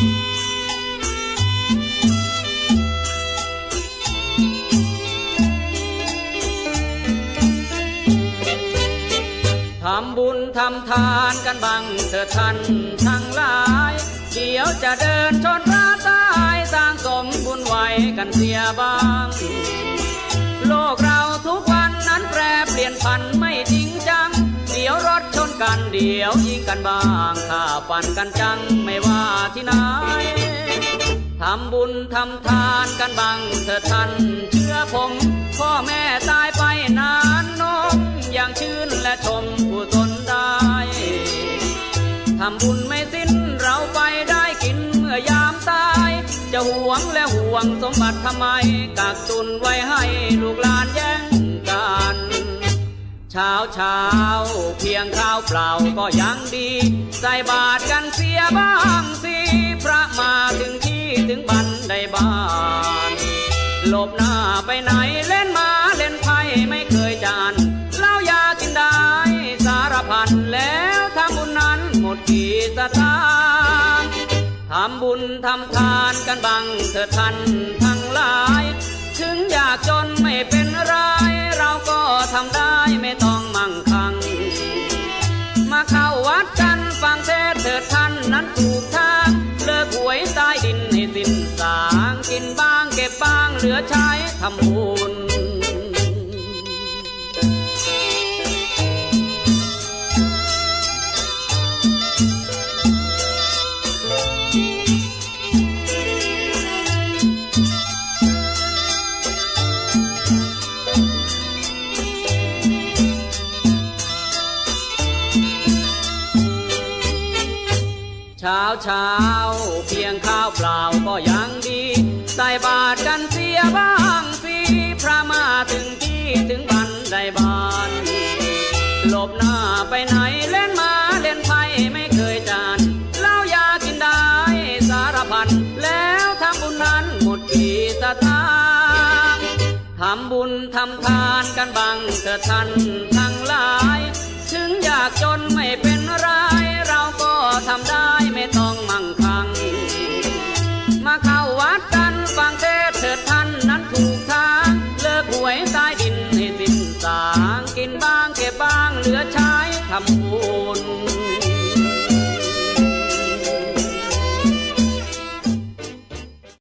ทำบุญทำทานกันบังเถิดท่านทั้งหลาย เดี๋ยวจะเดินชนระตายสร้างสมบุญไว้กันเสียบ้าง โลกเราทุกวันนั้นแปรเปลี่ยนพันไม่จริงจั กันเดี๋ยวยิงกันบ้างข้าฟันกันจังไม่ว่าที่ไหนทำบุญทำทานกันบังเถิดท่านเชื่อผมพ่อแม่ตายไปนานนมอย่างชื่นและชมผู้ตนได้ทำบุญไม่สิ้นเราไปได้กินเมื่อยามตาย จะหวงและห่วงสมบัติทำไมกักตุนไว้ให้ลูกหลาน ช้าเช้าเพียงข้าวเปล่าก็ยังดี ใส่บาตรกันเสียบ้างสิพระมาถึงที่ถึงบันไดบ้านหลบหน้าไปไหนเล่นมาเล่นไพ่ไม่เคยจานเล้ายากินได้สารพันแล้วทำบุญนั้นหมดกี่สตางค์ทำบุญทำทานกันบังเถิดท่านทั้งหลาย ถึงอยากจนไม่เป็นไรเราก็ทำได้ไม่ต้อง ดท่านนั้นถูกทางเลิกหวยใต้ดินให้สิ้นสางกินบ้างเก็บบ้างเหลือใช้ทำบุญ เช้าเช้าเพียงข้าวเปล่าก็ยังดี ใส่บาตรกันเสียบ้างสิพระมาถึงที่ถึงบันไดบานหลบหน้าไปไหนเล่นมาเล่นไพ่ไม่เคยจานเหล้ายากินได้สารพันแล้วทำบุญนั้นหมดกี่สตางทำบุญทำทานกันบังเถิดท่านทั้งหลาย ถึงอยากจนไม่เป็นไร กินบ้างเก็บบ้างเหลือใช้ทำบุญ